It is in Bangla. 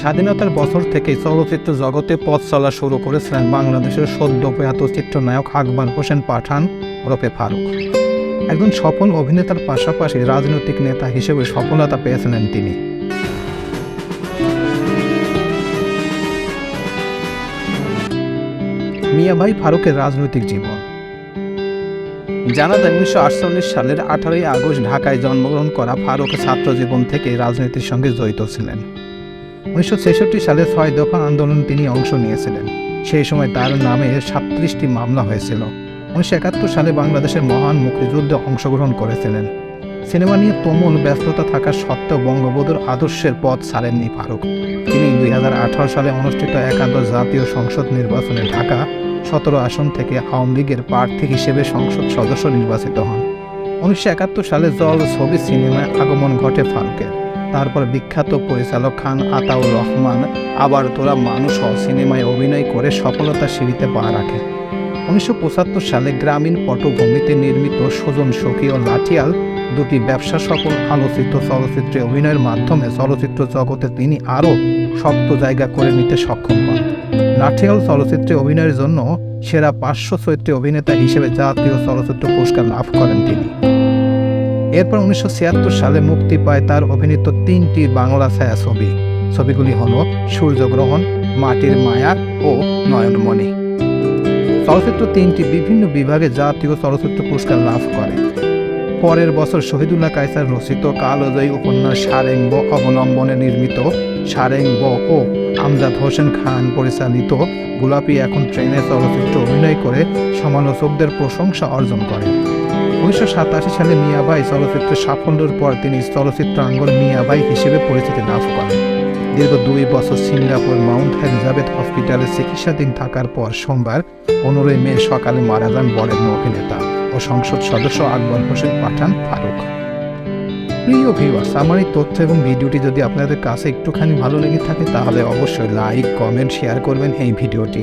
স্বাধীনতার বছর থেকেই চলচ্চিত্র জগতে পথ চলা শুরু করেছিলেন বাংলাদেশের সদ্য প্রয়াত চিত্রনায়ক আকবর হোসেন পাঠান, ওরফে ফারুক। একজন সফল অভিনেতার পাশাপাশি রাজনৈতিক নেতা হিসেবে সফলতা পেয়েছিলেন তিনি। মিয়াভাই ফারুকের রাজনৈতিক জীবন। জানা যায়, উনিশশো আটচল্লিশ সালের আঠারোই আগস্ট ঢাকায় জন্মগ্রহণ করা ফারুক ছাত্র জীবন থেকে রাজনীতির সঙ্গে জড়িত ছিলেন। উনিশশো ছেষট্টি সালে ছয় দফা আন্দোলন তিনি অংশ নিয়েছিলেন। সেই সময় তার নামে সাতত্রিশটি মামলা হয়েছিল। উনিশশো একাত্তর সালে বাংলাদেশের মহান মুক্তিযুদ্ধে অংশগ্রহণ করেছিলেন। সিনেমা নিয়ে তুমুল ব্যস্ততা থাকা সত্ত্বেও বঙ্গবন্ধুর আদর্শের পথ ছাড়েননি ফারুক। তিনি দুই হাজার আঠারো সালে অনুষ্ঠিত একাদশ জাতীয় সংসদ নির্বাচনে ঢাকা সতেরো আসন থেকে আওয়ামী লীগের প্রার্থী হিসেবে সংসদ সদস্য নির্বাচিত হন। উনিশশো একাত্তর সালে জল ছবি সিনেমায় আগমন ঘটে ফারুকের। তারপর বিখ্যাত পরিচালক খান আতাউর রহমান আবার তোরা মানুষ ও সিনেমায় অভিনয় করে সফলতা সিঁড়িতে পা রাখে। উনিশশো পঁচাত্তর সালে গ্রামীণ পটভূমিতে নির্মিত সুজন সখী ও লাঠিয়াল দুটি ব্যবসা সফল আলোচিত চলচ্চিত্রে অভিনয়ের মাধ্যমে চলচ্চিত্র জগতে তিনি আরও শক্ত জায়গা করে নিতে সক্ষম হন। লাঠিয়াল চলচ্চিত্রে অভিনয়ের জন্য সেরা পাঁচশো চরিত্রে অভিনেতা হিসেবে জাতীয় চলচ্চিত্র পুরস্কার লাভ করেন তিনি। এরপর উনিশশো ছিয়াত্তর সালে মুক্তি পায় তার অভিনীত তিনটি বাংলা ছায়া ছবি ছবিগুলি হল সূর্যগ্রহণ, মাটির মায়া ও নয়নমণি। চলচ্চিত্র তিনটি বিভিন্ন বিভাগে জাতীয় চলচ্চিত্র পুরস্কার লাভ করে। পরের বছর শহীদুল্লাহ কায়সার রচিত কালজয়ী উপন্যাস সারেঙ্গ অবলম্বনে নির্মিত সারেঙ্গ ও আমজাদ হোসেন খান পরিচালিত গোলাপি এখন ট্রেনে চলচ্চিত্র অভিনয় করে সমালোচকদের প্রশংসা অর্জন করেন উনিশশো সাতাশি সালে মিয়াবাই চলচ্চিত্রের সাফল্যের পর তিনি চলচ্চিত্রাঙ্গন মিয়াবাই হিসেবে পরিচিতি লাভ করেন। দীর্ঘ দুই বছর সিঙ্গাপুর মাউন্ট এলিজাবেথ হসপিটালে চিকিৎসাধীন থাকার পর সোমবার পনেরোই মে সকালে মারা যান বরেণ্য অভিনেতা ও সংসদ সদস্য আকবর হোসেন পাঠান ফারুক। প্রিয় ভিউয়ার্স আমার এই তথ্য এবং ভিডিওটি যদি আপনাদের কাছে একটুখানি ভালো লেগে থাকে, তাহলে অবশ্যই লাইক কমেন্ট শেয়ার করবেন এই ভিডিওটি।